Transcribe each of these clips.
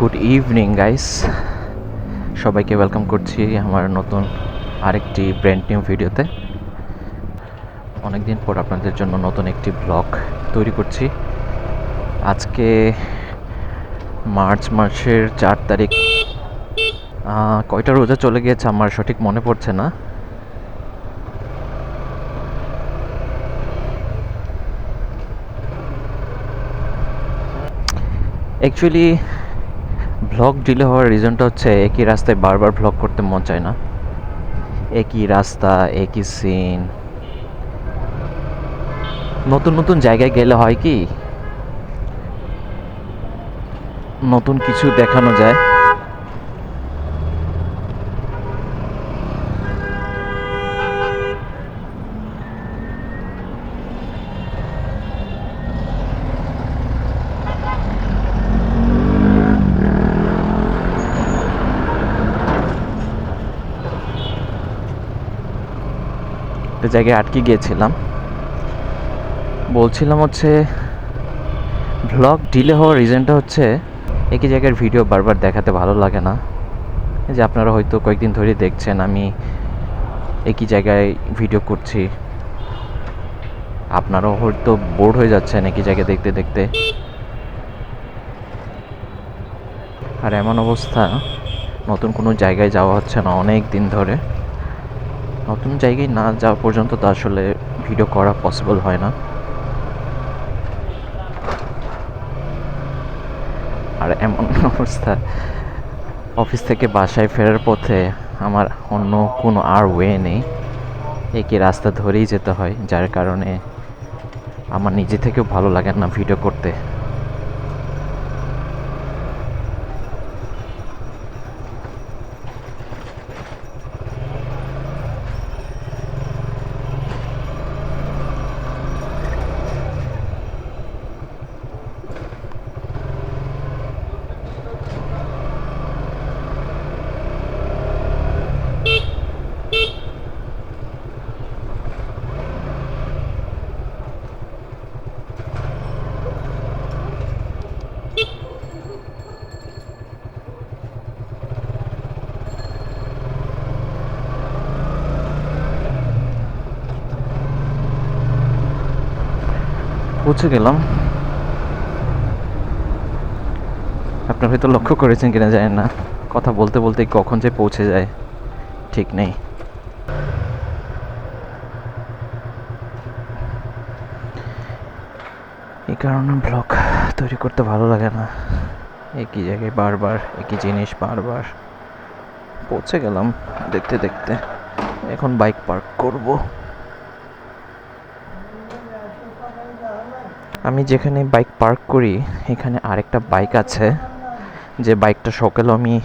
Good evening guys সবাইকে welcome করছি আমার নতুন আরেকটি ব্র্যান্ড নিউ ভিডিওতে অনেকদিন পর আপনাদের জন্য নতুন একটি ব্লগ তৈরি করছি। আজকে মার্চ মাসের চার তারিখ। কয়টা রোজা চলে গিয়েছে আমার সঠিক মনে পড়ছে না। অ্যাকচুয়ালি ভ্লগ ডিলে হওয়ার রিজনটা হচ্ছে, একই রাস্তায় বারবার ভ্লগ করতে মন চায় না। একই রাস্তা, একই সিন নতুন নতুন জায়গায় গেলে হয় কি? নতুন কিছু দেখানো যায়। একটা জায়গায় আটকে গিয়েছিলাম। বলছিলাম হচ্ছে ভ্লগ ডিলে হওয়ার রিজনটা হচ্ছে, একই জায়গার ভিডিও বারবার দেখাতে ভালো লাগে না। যে আপনারা হয়তো কয়েকদিন ধরে দেখছেন, আমি একই জায়গায় ভিডিও করছি। আপনারাও হয়তো বোর্ড হয়ে যাচ্ছেন একই জায়গায় দেখতে দেখতে। আর এমন অবস্থা, নতুন কোনো জায়গায় যাওয়া হচ্ছে না অনেক দিন ধরে। নতুন জায়গায় না যাওয়া পর্যন্ত তো আসলে ভিডিও করা পসিবল হয় না। আর এমন অবস্থা। অফিস থেকে বাসায় ফেরার পথে আমার অন্য কোনো আর ওয়ে নেই। একই রাস্তা ধরেই যেতে হয়, যার কারণে আমার নিজে থেকেও ভালো লাগে না ভিডিও করতে। পৌঁছে গেলাম। আপনার হয়তো লক্ষ্য করেছেন কিনা জানেন না। কথা বলতে বলতে কখন যে পৌঁছে যায়, ঠিক নেই। এই কারণে ব্লগ তৈরি করতে ভালো লাগে না। একই জায়গায় বারবার, একই জিনিস বারবার। পৌঁছে গেলাম দেখতে দেখতে। এখন বাইক পার্ক করব। আমি যেখানে বাইক পার্ক করি, এখানে আরেকটা বাইক আছে। যে বাইকটা সকালে আমি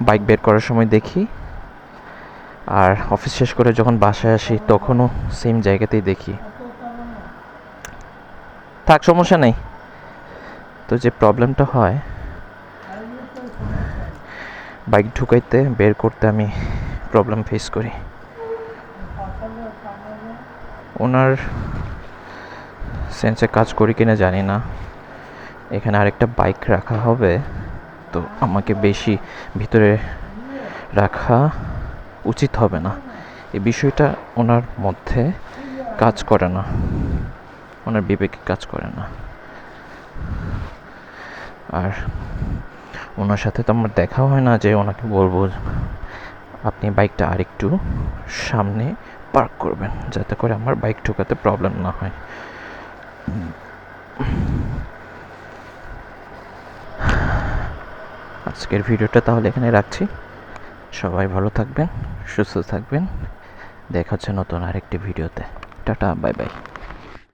বাইক বের করার সময় দেখি। আর অফিস শেষ করে যখন বাসায় আসি, তখনও সেম জায়গাতেই দেখি। থাক, সমস্যা নেই। তো যে প্রবলেমটা হয়, বাইক ঢুকাইতে, বের করতে আমি প্রবলেম ফেস করি। ওনার সেন্সে কাজ করি কিনা জানি না। এখানে আরেকটা বাইক রাখা হবে। তো আমাকে বেশি ভিতরে রাখা উচিত হবে না। এই বিষয়টা ওনার মধ্যে কাজ করে না। ওনার বিবেকে কাজ করে না। আর ওনার সাথে তো আমার দেখাও হয় না যে ওনাকে বলব, আপনি বাইকটা আরেকটু সামনে পার্ক করবেন, যাতে করে আমার বাইক ঢোকাতে প্রবলেম না হয়। আজকের ভিডিওটা তাহলে এখানে রাখছি। সবাই ভালো থাকবেন, সুস্থ থাকবেন। দেখা হচ্ছে নতুন আরেকটি ভিডিওতে। Tata, bye bye.